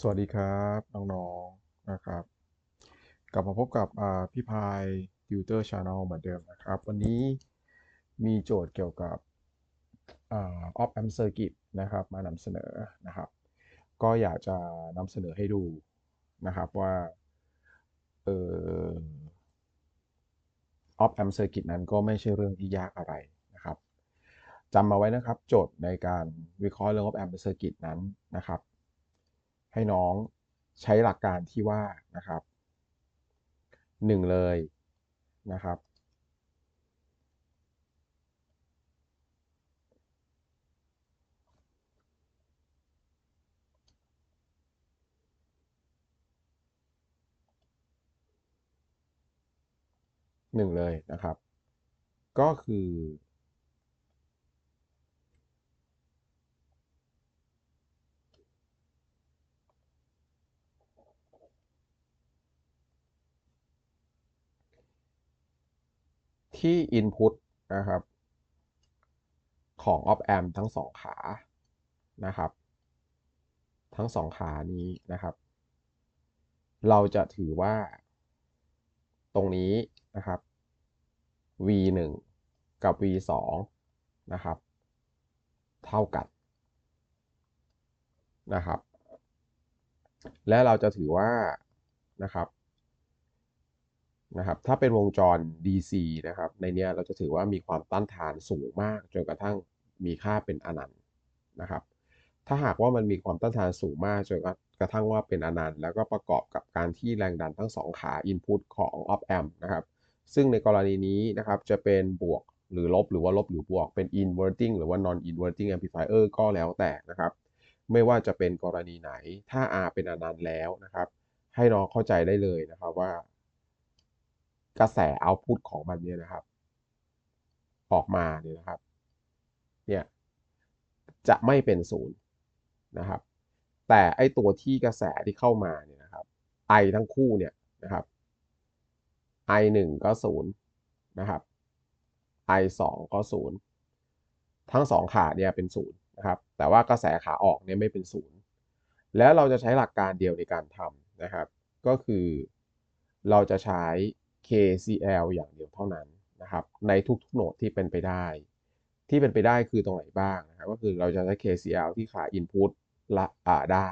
สวัสดีครับน้องๆนะครับ กลับมาพบกับพี่พายติวเตอร์ชาแนลเหมือนเดิมนะครับ วันนี้มีโจทย์เกี่ยวกับอ่า op amp circuit นะครับ มานำเสนอนะครับ ก็อยากจะนำเสนอให้ดูนะครับว่าเอ่อ op amp circuit นั้นก็ไม่ใช่เรื่องที่ยากอะไรนะครับจำมาไว้นะครับ โจทย์ในการวิเคราะห์เรื่อง op amp circuit นั้นนะครับ ให้น้องใช้หลักการที่ว่านะครับหนึ่งเลยนะครับหนึ่งเลยนะครับ ก็คือ ที่ Input นะครับ ของ op amp ทั้งสองขานะครับ ทั้งสองขานี้นะครับ เราจะถือว่า ตรงนี้นะครับ v 1กับ v 2นะครับ เท่ากันนะครับ และเราจะถือว่านะครับ นะครับถ้าเป็นวงจร DC นะครับในเนี้ยเราจะถือว่ามีความต้านทานสูงมากจนกระทั่งมีค่าเป็นอนันต์นะครับถ้าหากว่ามันมีความต้านทานสูงมากจนกระทั่งว่าเป็นอนันต์ แล้วก็ประกอบกับการที่แรงดันทั้งสองขา Input ของ op amp นะครับซึ่งในกรณีนี้นะครับจะเป็นบวกหรือลบหรือว่าลบหรือบวกเป็น inverting หรือว่า non inverting amplifier ก็แล้วแต่นะครับ ไม่ว่าจะเป็นกรณีไหนถ้า R เป็นอนันต์แล้วนะครับ ให้น้องเข้าใจได้เลยนะครับว่า กระแส output ของมันเนี่ยนะครับ ออกมาเนี่ยนะครับ เนี่ยจะไม่เป็นศูนย์นะครับ แต่ไอตัวที่กระแสที่เข้ามาเนี่ยนะครับ I ทั้งคู่เนี่ยนะครับ I 1ก็0นย์นะครับ I 2ก็0ทั้งสองขาเนี่ยเป็น0นย์นะครับ แต่ว่ากระแสขาออกเนี่ยไม่เป็น0แล้วเราจะใช้หลักการเดียวในการทำนะครับ ก็คือเราจะใช้ KCL อย่างเดียวเท่านั้นนะครับในทุกๆโหนดที่เป็นไปได้ ที่เป็นไปได้คือตรงไหนบ้างนะครับก็คือเราจะใช้ KCL ที่ขา Input ละอ่าได้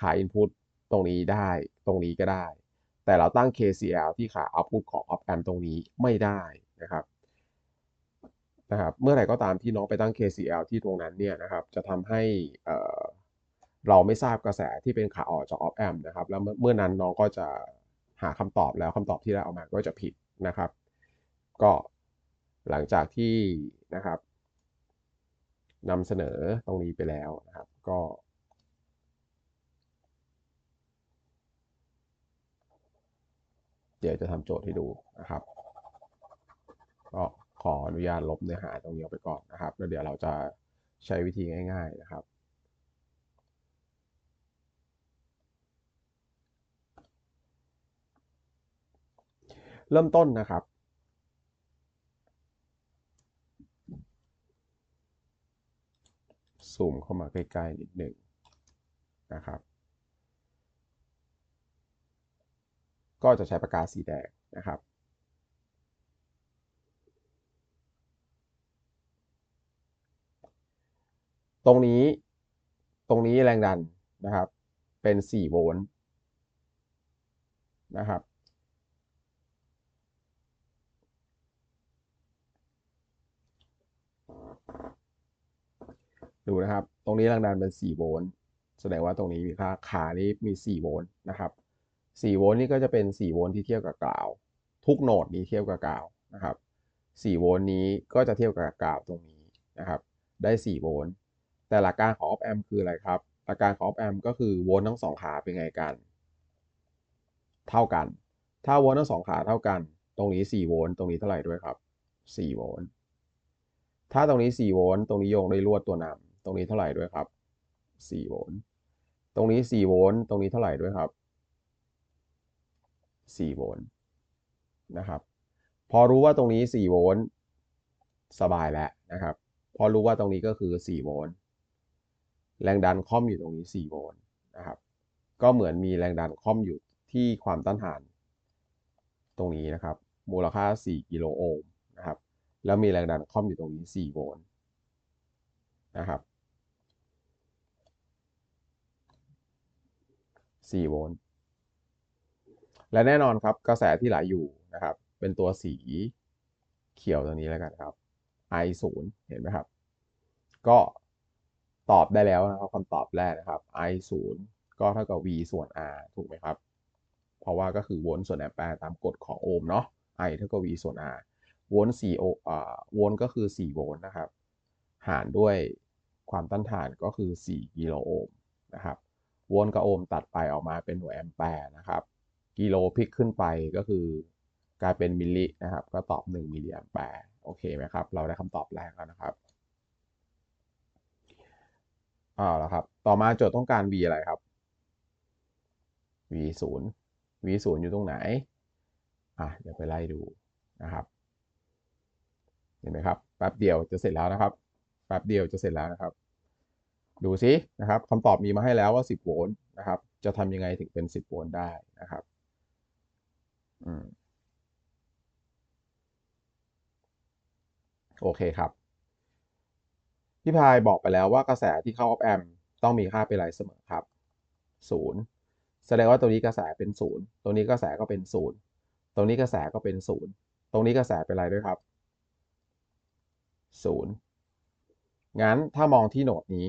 ขา Input ตรงนี้ได้ตรงนี้ก็ได้ แต่เราตั้ง KCL ที่ขา Output ของ Op amp ตรงนี้ไม่ได้นะครับนะครับเมื่อไหร่ก็ตามที่น้องไปตั้ง KCL ที่ตรงนั้นเนี่ยนะครับจะทำให้เอ่อเราไม่ทราบกระแสที่เป็นขาออกจาก Op amp นะครับแล้วเมื่อนั้นน้องก็จะ หาคำตอบแล้วคำตอบที่ได้ออกมาก็จะผิดนะครับ ก็หลังจากที่นะครับนำเสนอตรงนี้ไปแล้วนะครับ ก็เดี๋ยวจะทำโจทย์ให้ดูนะครับ ก็ขออนุญาตลบเนื้อหาตรงนี้ออกไปก่อนนะครับ แล้วเดี๋ยวเราจะใช้วิธีง่าย ๆนะครับ เริ่มต้นนะครับซูมเข้ามาใกล้ๆนิดหนึ่งนะครับ ก็จะใช้ปากกาสีแดงนะครับ ตรงนี้ตรงนี้แรงดันนะครับ เป็น 4 โวลต์นะครับ ดูนะครับ ตรงนี้แรงดันเป็น4โวลต์แสดงว่าตรงนี้มีค่าขานี้มี4โวลต์นะครับ4โวลต์นี่ก็จะเป็น4โวลต์ที่เทียบกับกราวทุกโหนดนี้เทียบกับกราวนะครับ4โวลต์นี้ก็จะเทียบกับกราวตรงนี้นะครับได้4โวลต์แต่หลักการของ op amp คืออะไรครับหลักการของ op amp ก็คือโวลต์ทั้งสองขาเป็นไงกัน เท่ากัน ถ้าโวลต์ทั้งสองขาเท่ากัน ตรงนี้4โวลต์ตรงนี้เท่าไหร่ด้วยครับ4โวลต์ถ้าตรงนี้4โวลต์ตรงนี้โยงด้วยลวดตัวนำ ตรงนี้เท่าไหร่ด้วยครับ4โวลต์ตรงนี้4โวลต์ตรงนี้เท่าไหร่ด้วยครับ4โวลต์นะครับพอรู้ว่าตรงนี้4โวลต์สบายแล้วนะครับ พอรู้ว่าตรงนี้ก็คือ4โวลต์แรงดันค่อมอยู่ตรงนี้4โวลต์นะครับ ก็เหมือนมีแรงดันค่อมอยู่ที่ความต้านทาน ตรงนี้นะครับ มูลค่า 4 กิโลโอห์มนะครับ แล้วมีแรงดันค่อมอยู่ตรงนี้4โวลต์นะครับ 4 โวลต์ และแน่นอนครับกระแสที่ไหลอยู่นะครับ เป็นตัวสีเขียวตัวนี้แล้วกันครับ I 0เห็นไหมครับ ก็ตอบได้แล้วนะครับคำตอบแรกนะครับ I 0ก็เท่ากับ V ส่วน R ถูกไหมครับ เพราะว่าก็คือโวลต์ส่วนแอมแปร์ตามกฎของโอห์มเนาะ I เท่ากับ V ส่วน R โวลต์4โออ่าโวลต์ก็คือ 4 โวลต์นะครับ หารด้วยความต้านทานก็คือ 4 กิโลโอห์มนะครับ โวลต์กับโอห์มตัดไปออกมาเป็นหน่วยแอมแปร์นะครับ กิโลพิกขึ้นไปก็คือกลายเป็นมิลลินะครับ ก็ตอบ 1 มิลลิแอมแปร์โอเคไหมครับ เราได้คำตอบแรกแล้วนะครับเอาละครับ ต่อมาโจทย์ต้องการ v อะไรครับ v 0 v 0อยู่ตรงไหน อะ เดี๋ยวไปไล่ดูนะครับ เห็นไหมครับ แป๊บเดียวจะเสร็จแล้วนะครับ แป๊บเดียวจะเสร็จแล้วนะครับ ดูซินะครับคำตอบมีมาให้แล้วว่า 10 โวลต์นะครับ จะทำยังไงถึงเป็น 10 โวลต์ได้นะครับอโอเคครับพี่พายบอกไปแล้วว่ากระแสที่เข้าออฟแอมต้องมีค่าเป็นไรเสมอครับ 0 แสดงว่าตัวนี้กระแสเป็น 0ตรงนี้กระแสก็เป็น 0 ตรงนี้กระแสก็เป็น 0 ตรงนี้กระแสเป็นไรด้วยครับ 0 งั้นถ้ามองที่โหนดนี้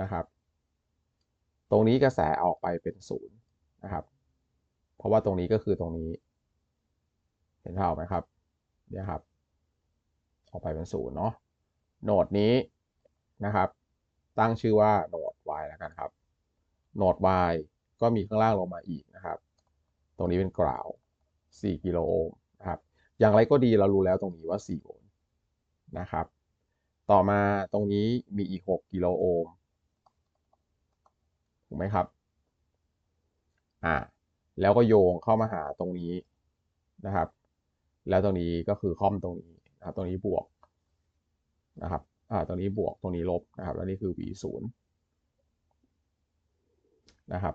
นะครับ ตรงนี้กระแสออกไปเป็น0นย์นะครับ เพราะว่าตรงนี้ก็คือตรงนี้ เห็นเท่าไหมครับเนี่ยครับ ออกไปเป็น0เนาะโหนดนี้นะครับ ตั้งชื่อว่าโหนด y แล้วกันครับโหนด y ก็มีข้างล่างลงมาอีกนะครับ ตรงนี้เป็นกราว 4 กิโลโอห์มนะครับ อย่างไรก็ดีเรารู้แล้วตรงนี้ว่า 4 โวลต์นะครับ ต่อมาตรงนี้มีอีก 6 กิโลโอห์ม ถูกไหมครับอ่าแล้วก็โยงเข้ามาหาตรงนี้นะครับ แล้วตรงนี้ก็คือค่อมตรงนี้นะครับตรงนี้บวกนะครับอ่าตรงนี้บวกตรงนี้ลบนะครับ แล้วนี่คือ v 0นะครับ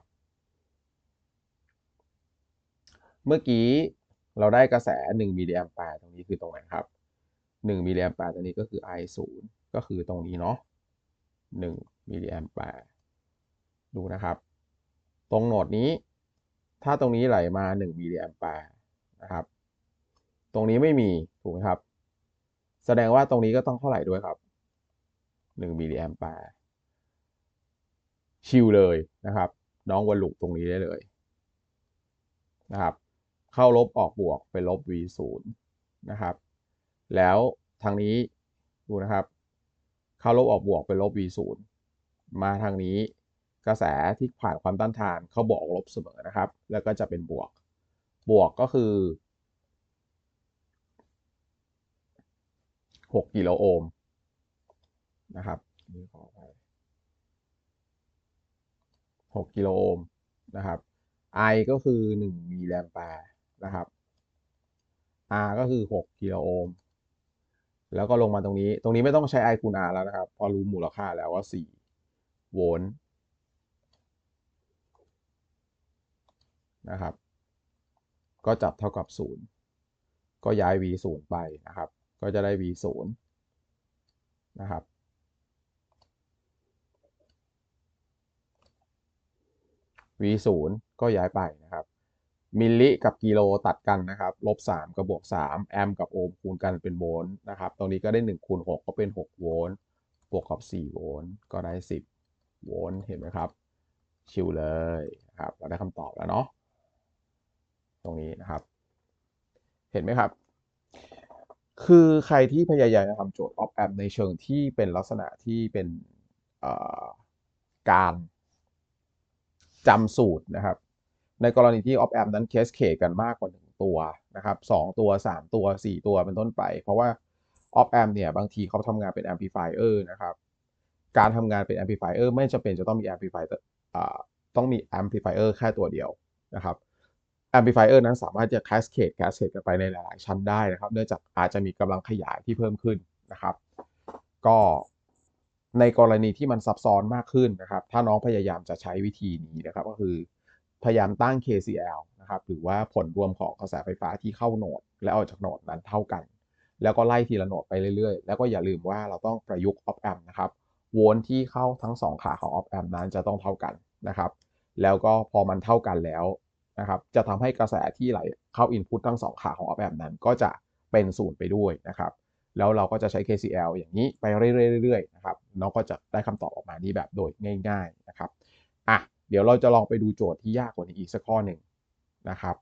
เมื่อกี้เราได้กระแส 1 มิลลิแอมแปร์ตรงนี้คือตรงไหนครับ 1 มิลลิแอมแปร์ตรงนี้ก็คือ I 0ก็คือตรงนี้เนาะ1มิลลิแอมแปร์ ดูนะครับ ตรงโหนดนี้ ถ้าตรงนี้ไหลมา1มิลลิแอมแปร์นะครับ ตรงนี้ไม่มีถูกไหมครับ แสดงว่าตรงนี้ก็ต้องเท่าไหร่ด้วยครับ1มิลลิแอมแปร์ชิลเลยนะครับ น้องวันลูปตรงนี้ได้เลยนะครับ เข้าลบออกบวกเป็นลบ v 0นะครับ แล้วทางนี้ดูนะครับ เข้าลบออกบวกเป็นลบ v 0มาทางนี้ กระแสที่ผ่านความต้านทานเขาบวกลบเสมอนะครับ แล้วก็จะเป็นบวก บวกก็คือ 6 กิโลโอห์มนะครับนี่ขอไป6กิโลโอห์มนะครับ I ก็คือ 1 มิลลิแอมแปร์นะครับ R ก็คือ 6 กิโลโอห์มแล้วก็ลงมาตรงนี้ ตรงนี้ไม่ต้องใช้ I คูณ R แล้วนะครับ พอรู้มูลค่าแล้วว่า 4 โวลต์ นะครับ ก็จับเท่ากับ 0 ก็ย้าย V 0ไปนะครับ ก็จะได้ V 0นะครับ V 0ก็ย้ายไปนะครับ มิลลิกับกิโลตัดกันนะครับลบ3กับบวก3แอมป์กับโอห์มคูณกันเป็นโวลต์นะครับตรงนี้ก็ได้1คูณ6ก็เป็น6โวลต์บวกกับ4โวลต์ก็ได้ 10 โวลต์เห็นไหมครับ ชิวเลยครับ เราได้คำตอบแล้วเนาะ ตรงนี้นะครับ เห็นไหมครับ คือใครที่พยายามจะทำโจทย์ออฟแอมในเชิงที่เป็นลักษณะที่เป็นการจำสูตรนะครับ ในกรณีที่ออฟแอมนั้นเคสเคกันมากกว่า1ตัวนะครับ2ตัว3ตัว4ตัวเป็นต้นไป เพราะว่าออฟแอมเนี่ยบางทีเขาทำงานเป็นแอมพลิฟายเออร์นะครับ การทำงานเป็นแอมพลิฟายเออร์ไม่จำเป็นจะต้องมีแอมพลิฟายต้องมีแอมพลิฟายเออร์แค่ตัวเดียวนะครับ แอมพลิฟายเออร์นั้นสามารถจะแคสเคดแคสเคดกันไปในหลาย ๆ ชั้นได้นะครับ เนื่องจากอาจจะมีกำลังขยายที่เพิ่มขึ้นนะครับ ก็ในกรณีที่มันซับซ้อนมากขึ้นนะครับ ถ้าน้องพยายามจะใช้วิธีนี้นะครับ ก็คือพยายามตั้ง KCL นะครับ หรือว่าผลรวมของกระแสไฟฟ้าที่เข้าโหนด และออกจากโหนดนั้นเท่ากัน แล้วก็ไล่ทีละโหนดไปเรื่อย ๆ แล้วก็อย่าลืมว่าเราต้องประยุกต์ op amp นะครับโวลต์ที่เข้าทั้ง 2 ขาของ op amp นั้นจะต้องเท่ากันนะครับ แล้วก็พอมันเท่ากันแล้ว นะครับจะทำให้กระแสที่ไหลเข้า input ทั้ง 2 ขาของ op amp นั้นก็จะเป็นศูนย์ไปด้วยนะครับแล้วเราก็จะใช้ KCL อย่างนี้ไปเรื่อยๆนะครับน้องก็จะได้คำตอบออกมานี้แบบโดยง่าย ๆนะครับอะเดี๋ยวเราจะลองไปดูโจทย์ที่ยากกว่านี้อีกสักข้อหนึ่งนะครับ